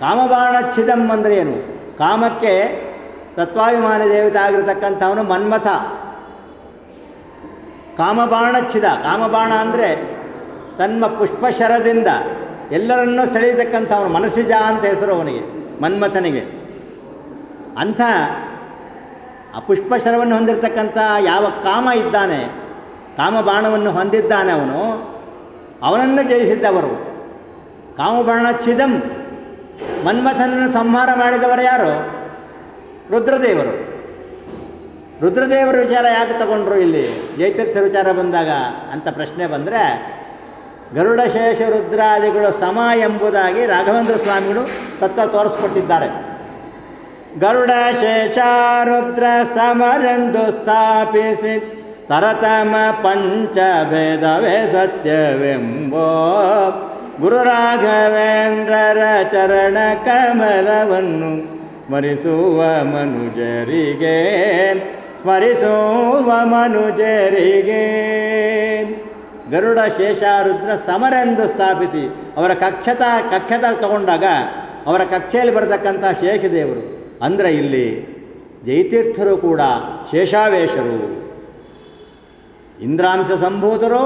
ಕಾಮಬಾಣ ಛಿದಂ ಅಂದರೆ ಏನು? ಕಾಮಕ್ಕೆ ತತ್ವಾಭಿಮಾನ ದೇವತೆ ಆಗಿರತಕ್ಕಂಥವನು ಮನ್ಮಥ. ಕಾಮಬಾಣ ಛಿದ ಕಾಮಬಾಣ ಅಂದರೆ ತನ್ನ ಪುಷ್ಪಶರದಿಂದ ಎಲ್ಲರನ್ನೂ ಸೆಳೆಯತಕ್ಕಂಥವನು ಮನಸ್ಸಿಜ ಅಂತ ಹೆಸರು ಅವನಿಗೆ, ಮನ್ಮಥನಿಗೆ. ಅಂಥ ಆ ಪುಷ್ಪಶರವನ್ನು ಹೊಂದಿರತಕ್ಕಂಥ ಯಾವ ಕಾಮ ಇದ್ದಾನೆ, ಕಾಮಬಾಣವನ್ನು ಹೊಂದಿದ್ದಾನೆ ಅವನು, ಅವನನ್ನು ಜಯಿಸಿದ್ದವರು. ಕಾಮಬಾಣ ಛಿದಂ ಮನ್ಮಥನನ್ನು ಸಂಹಾರ ಮಾಡಿದವರು ಯಾರು? ರುದ್ರದೇವರು. ರುದ್ರದೇವರ ವಿಚಾರ ಯಾಕೆ ತಗೊಂಡ್ರು ಇಲ್ಲಿ? ಜೈತೀರ್ಥ ವಿಚಾರ ಬಂದಾಗ ಅಂತ ಪ್ರಶ್ನೆ ಬಂದರೆ, ಗರುಡ ಶೇಷ ರುದ್ರಾದಿಗಳು ಸಮ ಎಂಬುದಾಗಿ ರಾಘವೇಂದ್ರ ಸ್ವಾಮಿಗಳು ತತ್ವ ತೋರಿಸ್ಕೊಟ್ಟಿದ್ದಾರೆ. ಗರುಡ ಶೇಷ ರುದ್ರ ಸಮರೆಂದು ಸ್ಥಾಪಿಸಿ ತರತಮ ಪಂಚಭೇದವೇ ಸತ್ಯವೆಂಬೋ ಗುರು ರಾಘವೇಂದ್ರರ ಚರಣ ಕಮಲವನ್ನು ಸ್ಮರಿಸುವ ಮನುಜರಿಗೆ ಸ್ಮರಿಸುವ ಮನುಜರಿಗೆ. ಗರುಡ ಶೇಷಾರುದ್ರ ಸಮರೆಂದು ಸ್ಥಾಪಿಸಿ ಅವರ ಕಕ್ಷತ ಕಕ್ಷತ ತಗೊಂಡಾಗ ಅವರ ಕಕ್ಷೆಯಲ್ಲಿ ಬರತಕ್ಕಂಥ ಶೇಷದೇವರು, ಅಂದರೆ ಇಲ್ಲಿ ಜೈತೀರ್ಥರು ಕೂಡ, ಶೇಷಾವೇಶರು. ಇಂದ್ರಾಂಶ ಸಂಭೂತರು,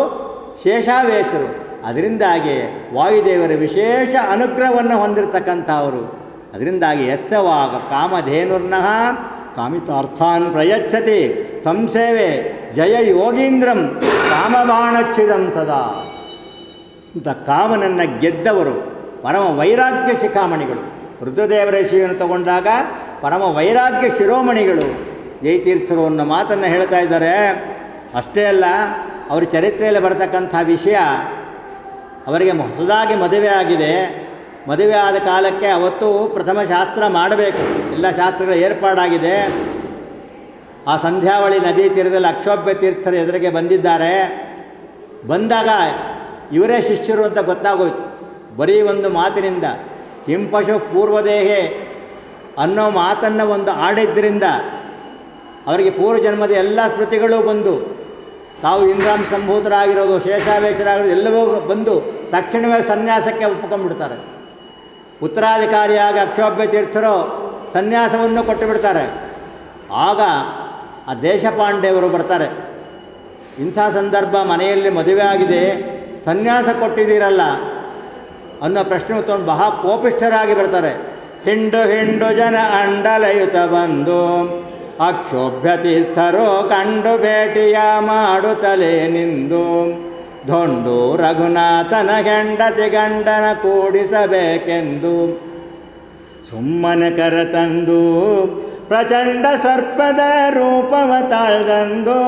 ಶೇಷಾವೇಶರು. ಅದರಿಂದಾಗಿ ವಾಯುದೇವರ ವಿಶೇಷ ಅನುಗ್ರಹವನ್ನು ಹೊಂದಿರತಕ್ಕಂಥವರು. ಅದರಿಂದಾಗಿ ಯಸ್ಸವಾಗ ಕಾಮಧೇನುರ್ನಃ ಕಾಮಿತಾರ್ಥಾನ್ ಪ್ರಯಚ್ಛತಿ. ಸಂಸೇವೆ ಜಯ ಯೋಗೀಂದ್ರಂ ಕಾಮಬಾಣಚ್ಛಿದಂ ಸದಾ. ಇಂಥ ಕಾಮನನ್ನು ಗೆದ್ದವರು ಪರಮ ವೈರಾಗ್ಯ ಶಿಖಾಮಣಿಗಳು. ರುದ್ರದೇವರ ಶಿವನ ತಗೊಂಡಾಗ ಪರಮ ವೈರಾಗ್ಯ ಶಿರೋಮಣಿಗಳು. ಜೈತೀರ್ಥರು ಅನ್ನೋ ಮಾತನ್ನು ಹೇಳ್ತಾ ಇದ್ದಾರೆ. ಅಷ್ಟೇ ಅಲ್ಲ, ಅವರ ಚರಿತ್ರೆಯಲ್ಲಿ ಬರತಕ್ಕಂಥ ವಿಷಯ ಅವರಿಗೆ ಹೊಸದಾಗಿ ಮದುವೆ ಆಗಿದೆ. ಮದುವೆ ಆದ ಕಾಲಕ್ಕೆ ಅವತ್ತು ಪ್ರಥಮ ಶಾಸ್ತ್ರ ಮಾಡಬೇಕು. ಎಲ್ಲ ಶಾಸ್ತ್ರಗಳ ಏರ್ಪಾಡಾಗಿದೆ. ಆ ಸಂಧ್ಯಾವಳಿ ನದಿ ತೀರದಲ್ಲಿ ಅಕ್ಷೋಭ್ಯ ತೀರ್ಥರ ಎದುರಿಗೆ ಬಂದಿದ್ದಾರೆ. ಬಂದಾಗ ಇವರೇ ಶಿಷ್ಯರು ಅಂತ ಗೊತ್ತಾಗೋಯ್ತು. ಬರೀ ಒಂದು ಮಾತಿನಿಂದ, ಹಿಂಪಶು ಪೂರ್ವದೇಹೆ ಅನ್ನೋ ಮಾತನ್ನು ಒಂದು ಆಡಿದ್ದರಿಂದ ಅವರಿಗೆ ಪೂರ್ವಜನ್ಮದ ಎಲ್ಲ ಸ್ಮೃತಿಗಳು ಬಂದು ತಾವು ಇಂದ್ರಾಂ ಸಂಭೂತರಾಗಿರೋದು, ಶೇಷಾವೇಶರಾಗಿರೋದು ಎಲ್ಲವೂ ಬಂದು ತಕ್ಷಣವೇ ಸನ್ಯಾಸಕ್ಕೆ ಒಪ್ಪಿಕೊಂಡ್ಬಿಡ್ತಾರೆ. ಉತ್ತರಾಧಿಕಾರಿಯಾಗಿ ಅಕ್ಷೋಭ್ಯ ತೀರ್ಥರು ಸನ್ಯಾಸವನ್ನು ಕೊಟ್ಟು ಬಿಡ್ತಾರೆ ಆಗ ಆ ದೇಶಪಾಂಡೆಯವರು ಬರ್ತಾರೆ. ಇಂಥ ಸಂದರ್ಭ ಮನೆಯಲ್ಲಿ ಮದುವೆ ಆಗಿದೆ, ಸನ್ಯಾಸ ಕೊಟ್ಟಿದ್ದೀರಲ್ಲ ಅನ್ನೋ ಪ್ರಶ್ನೆ ತೊಗೊಂಡು ಬಹಳ ಕೋಪಿಷ್ಠರಾಗಿ ಬರ್ತಾರೆ ಹಿಂಡು ಹಿಂಡು ಜನ ಅಂಡಲಯುತ ಬಂದು ಅಕ್ಷೋಭ್ಯ ತೀರ್ಥರು ಕಂಡು ಭೇಟಿಯ ಮಾಡುತ್ತಲೇ ನಿಂದು. ದೊಂಡು ರಘುನಾಥನ ಗಂಡತಿ ಗಂಡನ ಕೂಡಿಸಬೇಕೆಂದು. ಸುಮ್ಮನೆ ಕರೆತಂದು ಪ್ರಚಂಡ ಸರ್ಪದ ರೂಪವ ತಾಳ್ದಂದು.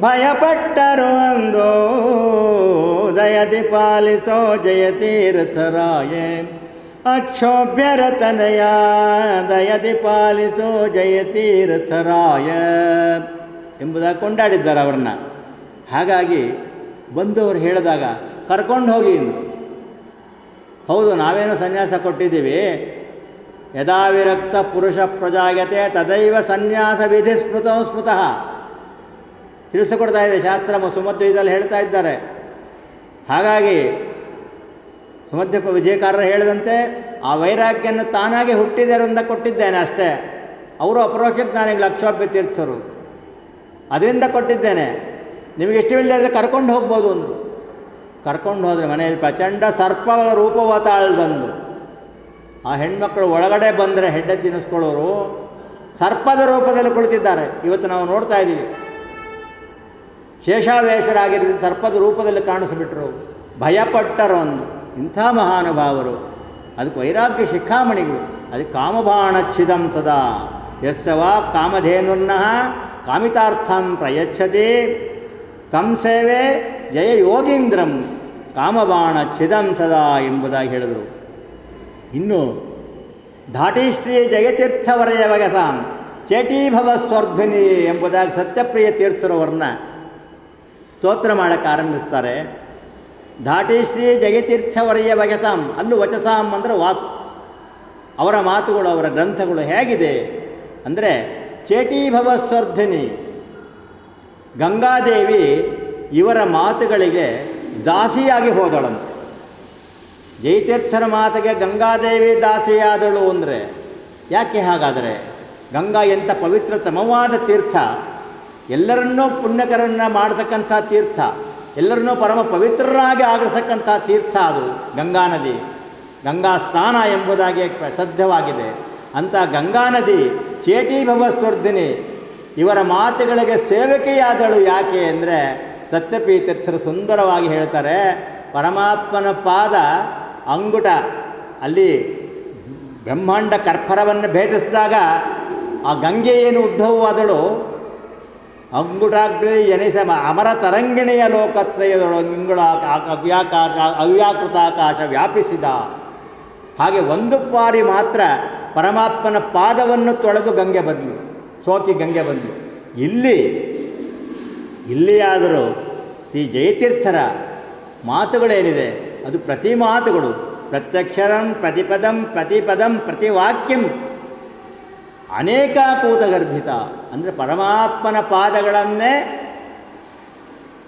ಭಯಪಟ್ಟರು ಅಂದು. ದಯದಿ ಪಾಲಿಸೋ ಜಯತೀರ್ಥರಾಯೇ. ಅಕ್ಷೋಭ್ಯರ ತನಯ ದಯದಿ ಪಾಲಿಸೋ ಜಯತೀರ್ಥರಾಯ ಎಂಬುದಾಗಿ ಕೊಂಡಾಡಿದ್ದಾರೆ ಅವ್ರನ್ನ. ಹಾಗಾಗಿ ಬಂದವರು ಹೇಳಿದಾಗ, ಕರ್ಕೊಂಡು ಹೋಗಿ ಹೌದು, ನಾವೇನು ಸನ್ಯಾಸ ಕೊಟ್ಟಿದ್ದೀವಿ. ಯದಾ ವಿರಕ್ತ ಪುರುಷ ಪ್ರಜಾಗತೆ ತದೈವ ಸನ್ಯಾಸ ವಿಧಿ ಸ್ಮೃತ ಸ್ಮೃತಃ. ತಿಳಿಸಿಕೊಡ್ತಾ ಇದೆ ಶಾಸ್ತ್ರ ಸುಮಧ್ವದಲ್ಲಿ ಹೇಳ್ತಾ ಇದ್ದಾರೆ. ಹಾಗಾಗಿ ಸುಮಧ್ಯ ವಿಜಯಕಾರರು ಹೇಳಿದಂತೆ, ಆ ವೈರಾಗ್ಯನ್ನು ತಾನಾಗೆ ಹುಟ್ಟಿದರಿಂದ ಕೊಟ್ಟಿದ್ದೇನೆ ಅಷ್ಟೇ. ಅವರು ಅಪರೋಕ್ಷ ಜ್ಞಾನಿಗಳು ಅಕ್ಷೋಭ್ಯ ತೀರ್ಥರು. ಅದರಿಂದ ಕೊಟ್ಟಿದ್ದೇನೆ. ನಿಮಗೆ ಇಷ್ಟವಿಲ್ಲದೆ ಕರ್ಕೊಂಡು ಹೋಗ್ಬೋದು ಅಂದರು. ಕರ್ಕೊಂಡು ಹೋದರೆ ಮನೆಯಲ್ಲಿ ಪ್ರಚಂಡ ಸರ್ಪದ ರೂಪವತಾಳ್ದಂದು ಆ ಹೆಣ್ಮಕ್ಳು ಒಳಗಡೆ ಬಂದರೆ ಹೆಡ್ಡೆ ತಿನ್ನಿಸ್ಕೊಳ್ಳೋರು ಸರ್ಪದ ರೂಪದಲ್ಲಿ ಕುಳಿತಿದ್ದಾರೆ. ಇವತ್ತು ನಾವು ನೋಡ್ತಾ ಇದ್ದೀವಿ. ಶೇಷಾವೇಶರಾಗಿರಿದ ಸರ್ಪದ ರೂಪದಲ್ಲಿ ಕಾಣಿಸಿಬಿಟ್ರು. ಭಯಪಟ್ಟರು ಅಂದು ಇಂಥ ಮಹಾನುಭಾವರು, ಅದಕ್ಕೆ ವೈರಾಗ್ಯ ಶಿಖಾಮಣಿಗಳು ಅದಕ್ಕೆ ಕಾಮಬಾಣಚ್ಛಿದಂ ಸದಾ. ಯಸ್ಸವ ಕಾಮಧೇನುರ್ನಃ ಕಾಮಿತಾರ್ಥಂ ಪ್ರಯಚ್ಛತಿ. ತಂ ಸೇವೆ ಜಯ ಯೋಗೀಂದ್ರಂ ಕಾಮಬಾಣ ಛಿದಂ ಸದಾ ಎಂಬುದಾಗಿ ಹೇಳಿದರು. ಇನ್ನು ಧಾಟಿಶ್ರೀ ಜಯತೀರ್ಥವರಯ ವಗತಾಂ ಚೇಟೀಭವ ಸ್ವರ್ಧನಿ ಎಂಬುದಾಗಿ ಸತ್ಯಪ್ರಿಯ ತೀರ್ಥರವರನ್ನ ಸ್ತೋತ್ರ ಮಾಡೋಕ್ಕೆ ಆರಂಭಿಸ್ತಾರೆ. ಧಾಟಿಶ್ರೀ ಜಯತೀರ್ಥವರಯ ಭಗತಾಂ, ಅಲ್ಲೂ ವಚಸಾಂ ಅಂದರೆ ವಾಕ್. ಅವರ ಮಾತುಗಳು, ಅವರ ಗ್ರಂಥಗಳು ಹೇಗಿದೆ ಅಂದರೆ ಚೇಟೀಭವ ಸ್ವರ್ಧನಿ ಗಂಗಾದೇವಿ ಇವರ ಮಾತುಗಳಿಗೆ ದಾಸಿಯಾಗಿ ಹೋದಳಂತೆ ಜಯತೀರ್ಥರ ಮಾತಿಗೆ ಗಂಗಾದೇವಿ ದಾಸಿಯಾದಳು ಅಂದರೆ ಯಾಕೆ ಹಾಗಾದರೆ? ಗಂಗಾ ಎಂಥ ಪವಿತ್ರತಮವಾದ ತೀರ್ಥ. ಎಲ್ಲರನ್ನೂ ಪುಣ್ಯಕರನ್ನ ಮಾಡತಕ್ಕಂಥ ತೀರ್ಥ. ಎಲ್ಲರನ್ನೂ ಪರಮ ಪವಿತ್ರರಾಗಿ ಆಗಿರ್ತಕ್ಕಂಥ ತೀರ್ಥ ಅದು ಗಂಗಾ ನದಿ. ಗಂಗಾ ಸ್ನಾನ ಎಂಬುದಾಗಿ ಪ್ರಸಿದ್ಧವಾಗಿದೆ. ಅಂಥ ಗಂಗಾ ನದಿ ಚೇಟಿ ಭವಸ್ವರ್ಧಿನಿ. ಇವರ ಮಾತುಗಳಿಗೆ ಸೇವಕಿಯಾದಳು ಯಾಕೆ ಅಂದರೆ ಸತ್ಯಪೀತೀರ್ಥರು ಸುಂದರವಾಗಿ ಹೇಳ್ತಾರೆ, ಪರಮಾತ್ಮನ ಪಾದ ಅಂಗುಟ. ಅಲ್ಲಿ ಬ್ರಹ್ಮಾಂಡ ಕರ್ಪರವನ್ನು ಭೇದಿಸಿದಾಗ ಆ ಗಂಗೆ ಏನು ಉದ್ಭವವಾದಳು? ಅಂಗುಟಾಗ್ರಿ ಎನಿಸ ಅಮರ ತರಂಗಿಣಿಯ ಲೋಕತ್ರಯದೊಳ ಇಂಗುಳ ಅವ್ಯಾಕಾಶ ಅವ್ಯಾಕೃತಾಕಾಶ ವ್ಯಾಪಿಸಿದ. ಹಾಗೆ ಒಂದು ಬಾರಿ ಮಾತ್ರ ಪರಮಾತ್ಮನ ಪಾದವನ್ನು ತೊಳೆದು ಗಂಗೆ ಬದಲು, ಸೋಕಿ ಗಂಗೆ ಬದ್ಲು. ಇಲ್ಲಿ, ಇಲ್ಲಿಯಾದರೂ ಶ್ರೀ ಜಯತೀರ್ಥರ ಮಾತುಗಳೇನಿದೆ, ಅದು ಪ್ರತಿ ಮಾತುಗಳು, ಪ್ರತ್ಯಕ್ಷರಂ, ಪ್ರತಿಪದಂ ಪ್ರತಿಪದಂ, ಪ್ರತಿವಾಕ್ಯಂ ಅನೇಕಾಕೂತ ಗರ್ಭಿತ ಅಂದರೆ ಪರಮಾತ್ಮನ ಪಾದಗಳನ್ನೇ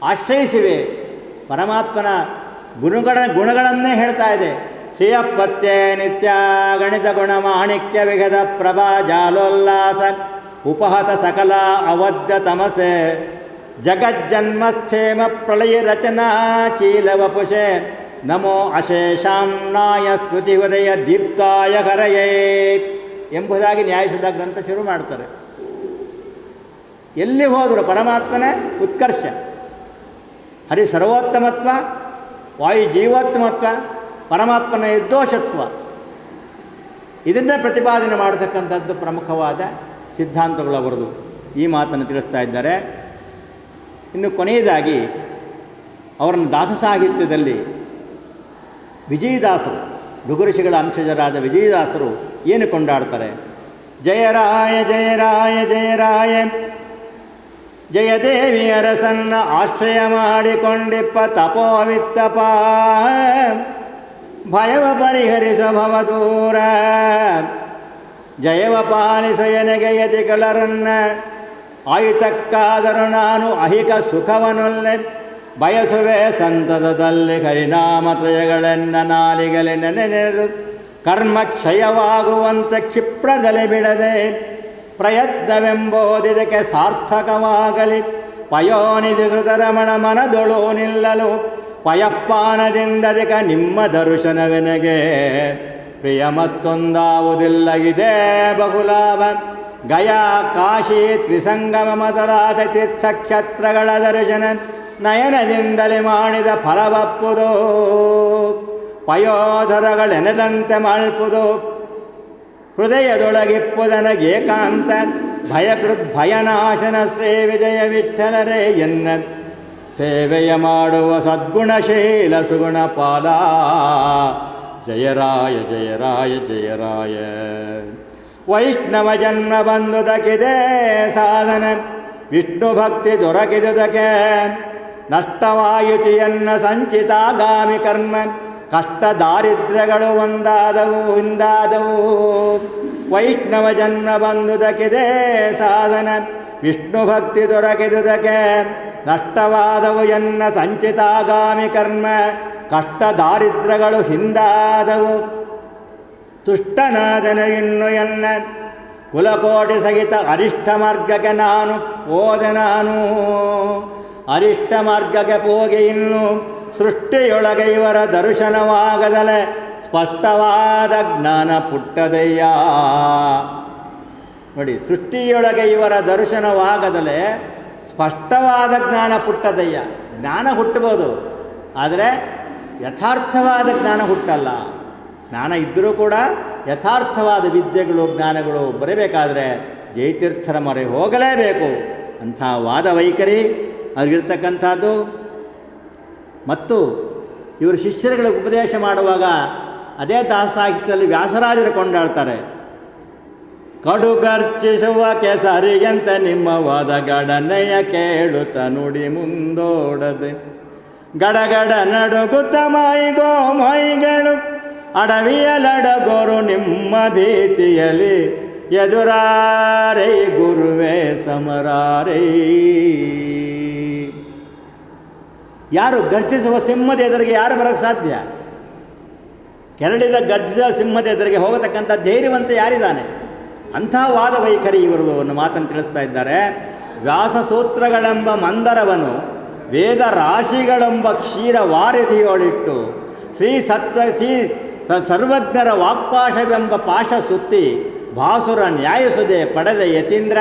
ಆಶ್ರಯಿಸಿವೆ. ಪರಮಾತ್ಮನ ಗುಣಗಳ ಗುಣಗಳನ್ನೇ ಹೇಳ್ತಾ ಇದೆ. ಶ್ರೀಯಪತ್ಯೆ ನಿತ್ಯ ಗಣಿತ ಗುಣ ಮಾಣಿಕ್ಯ ವಿಗದ ಪ್ರಭಾ ಜಾಲೋಲ್ಲಾಸ ಉಪಹತ ಸಕಲ ಅವಧ್ಯ ತಮಸೆ ಜಗಜ್ಜನ್ಮಸ್ಥೇಮ ಪ್ರಳಯ ರಚನಾಶೀಲ ವಪುಷೆ ನಮೋ ಅಶೇಷಾಂನಾಯ ಸ್ತುತಿ ಉದಯ ದೀಪ್ತಾಯ ಕರಯೇ ಎಂಬುದಾಗಿ ನ್ಯಾಯಸುಧ ಗ್ರಂಥ ಶುರು ಮಾಡ್ತಾರೆ. ಎಲ್ಲಿ ಹೋದರೂ ಪರಮಾತ್ಮನ ಉತ್ಕರ್ಷ. ಹರಿ ಸರ್ವೋತ್ತಮತ್ವ, ವಾಯು ಜೀವೋತ್ತಮತ್ವ, ಪರಮಾತ್ಮನ ನಿರ್ದೋಷತ್ವ. ಇದನ್ನೇ ಪ್ರತಿಪಾದನೆ ಮಾಡತಕ್ಕಂಥದ್ದು ಪ್ರಮುಖವಾದ ಸಿದ್ಧಾಂತಗಳು ಅವರದು. ಈ ಮಾತನ್ನು ತಿಳಿಸ್ತಾ ಇದ್ದಾರೆ. ಇನ್ನು ಕೊನೆಯದಾಗಿ, ಅವರನ್ನು ದಾಸ ಸಾಹಿತ್ಯದಲ್ಲಿ ವಿಜಯದಾಸರು ಭೃಗುಋಷಿಗಳ ಅಂಶಜರಾದ ವಿಜಯದಾಸರು ಏನು ಕೊಂಡಾಡ್ತಾರೆ? ಜಯರಾಯ ಜಯರಾಯ ಜಯರಾಯ ಜಯದೇವಿ ಅರಸನ್ನ ಆಶ್ರಯ ಮಾಡಿಕೊಂಡಿಪ್ಪ ತಪೋವಿತ್ತಪ ಭಯವ ಪರಿಹರಿಸ ಭವದೂರ ಜಯವ ಪಾಲಿಸಯನಗೆ ಕಲರನ್ನ. ಆಯುತಕ್ಕಾದರೂ ನಾನು ಅಹಿಕ ಸುಖವನೊಲ್ಲೆ. ಬಯಸುವೆ ಸಂತತದಲ್ಲಿ ಕರಿನಾಮತ್ರಯಗಳೆನ್ನ ನಾಲಿಗಲೆ ನೆನೆದು ಕರ್ಮ ಕ್ಷಯವಾಗುವಂತ ಕ್ಷಿಪ್ರದಲ್ಲಿ ಬಿಡದೆ ಪ್ರಯತ್ನವೆಂಬೋದಿದಕ್ಕೆ ಸಾರ್ಥಕವಾಗಲಿ. ಪಯೋನಿಧಿ ಸುತರಮಣ ಮನದೊಳು ನಿಲ್ಲಲು ಪಯಪ್ಪಾನದಿಂದದಿಕ ನಿಮ್ಮ ದರ್ಶನವೆನಗೆ. ಪ್ರಿಯ ಮತ್ತೊಂದಾವುದಿಲ್ಲ, ಇದೇ ಬಹುಲಾಭ. ಗಯಾ ಕಾಶಿ ತ್ರಿಸಂಗಮ ಮೊದಲಾದ ತೀರ್ಥಕ್ಷೇತ್ರಗಳ ದರ್ಶನ ನಯನದಿಂದಲೇ ಮಾಡಿದ ಫಲವಪ್ಪುದು. ಪಯೋಧರಗಳೆನೆದಂತೆ ಮಾಳ್ಪುದು ಹೃದಯದೊಳಗಿಪ್ಪುದನಗೇಕಾಂತ ಭಯಕೃತ್ ಭಯನಾಶನ ಶ್ರೀ ವಿಜಯ ವಿಠಲರೇ ಎನ್ನ. ಸೇವೆಯ ಮಾಡುವ ಸದ್ಗುಣಶೀಲ ಸುಗುಣ ಪಾಲ. ಜಯರಾಯ ಜಯರಾಯ ಜಯರಾಯ ವೈಷ್ಣವ ಜನ್ಮ ಬಂದುದಕ್ಕಿದೆ ಸಾಧನ. ವಿಷ್ಣು ಭಕ್ತಿ ದೊರಕಿದುದಕ್ಕೆ. ನಷ್ಟವಾಯುಚಿಯನ್ನ ಸಂಚಿತಾಗಾಮಿ ಕರ್ಮ. ಕಷ್ಟ ದಾರಿದ್ರ್ಯಗಳು ಒಂದಾದವು, ಹಿಂದಾದವು. ವೈಷ್ಣವ ಜನ್ಮ ಬಂದುದಕ್ಕಿದೆ ಸಾಧನ, ವಿಷ್ಣು ಭಕ್ತಿ ದೊರಕಿದುದಕ್ಕೆ. ನಷ್ಟವಾದವು ಎನ್ನ ಸಂಚಿತಾಗಾಮಿ ಕರ್ಮ ಕಷ್ಟ ದಾರಿದ್ರ್ಯಗಳು ಹಿಂದಾದವು. ತುಷ್ಟನಾದನ ಇನ್ನು ಎನ್ನ ಕುಲಕೋಟಿ ಸಹಿತ ಅರಿಷ್ಟ ಮಾರ್ಗಕ್ಕೆ ನಾನು ಹೋದೆ ನಾನು. ಅರಿಷ್ಟ ಮಾರ್ಗಕ್ಕೆ ಹೋಗಿ ಇನ್ನು ಸೃಷ್ಟಿಯೊಳಗೆ ಇವರ ದರ್ಶನವಾಗದಲೆ ಸ್ಪಷ್ಟವಾದ ಜ್ಞಾನ ಪುಟ್ಟದಯ್ಯ. ನೋಡಿ ಸೃಷ್ಟಿಯೊಳಗೆ ಇವರ ದರ್ಶನವಾಗದಲೆ ಸ್ಪಷ್ಟವಾದ ಜ್ಞಾನ ಪುಟ್ಟದಯ್ಯ. ಜ್ಞಾನ ಹುಟ್ಟಬೋದು, ಆದರೆ ಯಥಾರ್ಥವಾದ ಜ್ಞಾನ ಹುಟ್ಟಲ್ಲ. ಜ್ಞಾನ ಇದ್ದರೂ ಕೂಡ ಯಥಾರ್ಥವಾದ ವಿದ್ಯೆಗಳು, ಜ್ಞಾನಗಳು ಬರಬೇಕಾದ್ರೆ ಜೈತೀರ್ಥರ ಮೊರೆ ಹೋಗಲೇಬೇಕು. ಅಂಥ ವಾದ ವೈಖರಿ ಅವ್ರಿಗಿರ್ತಕ್ಕಂಥದ್ದು. ಮತ್ತು ಇವರು ಶಿಷ್ಯರುಗಳಿಗೆ ಉಪದೇಶ ಮಾಡುವಾಗ ಅದೇ ದಾಸ ಸಾಹಿತ್ಯದಲ್ಲಿ ವ್ಯಾಸರಾಜರು ಕೊಂಡಾಡ್ತಾರೆ. ಕಡುಗರ್ಚಿಸುವ ಕೆಸರಿಗಂತ ನಿಮ್ಮ ವಾದ ಗಡನೆಯ ಕೇಳುತ್ತ ನುಡಿ ಮುಂದೋಡದೆ. ಗಡಗಡ ನಡುಗುತ್ತ ಮೈಗೋ ಮೈಗಳು ಅಡವಿಯಲಡಗೋರು ನಿಮ್ಮ ಭೀತಿಯಲ್ಲಿ, ಎದುರಾರೈ ಗುರುವೇ ಸಮರಾರೈ. ಯಾರು ಗರ್ಜಿಸುವ ಸಿಂಹದ ಎದುರಿಗೆ ಯಾರು ಬರೋಕ್ಕೆ ಸಾಧ್ಯ? ಕೆರಳಿದ ಗರ್ಜಿಸುವ ಸಿಂಹದ ಎದುರಿಗೆ ಹೋಗತಕ್ಕಂಥ ಧೈರ್ಯವಂತ ಯಾರಿದ್ದಾನೆ? ಅಂಥ ವಾದ ವೈಖರಿ ಇವರದು ಅನ್ನೋ ಮಾತನ್ನು ತಿಳಿಸ್ತಾ ಇದ್ದಾರೆ. ವ್ಯಾಸಸೂತ್ರಗಳೆಂಬ ಮಂದರವನು ವೇದ ರಾಶಿಗಳೆಂಬ ಕ್ಷೀರ ವಾರಿಧಿಯೊಳಿಟ್ಟು ಶ್ರೀ ಸತ್ವ ಶ್ರೀ ಸರ್ವಜ್ಞರ ವಾಕ್ಪಾಶವೆಂಬ ಪಾಶ ಸುತ್ತಿ ಭಾಸುರ ನ್ಯಾಯಸುದೆ ಪಡೆದ ಯತೀಂದ್ರ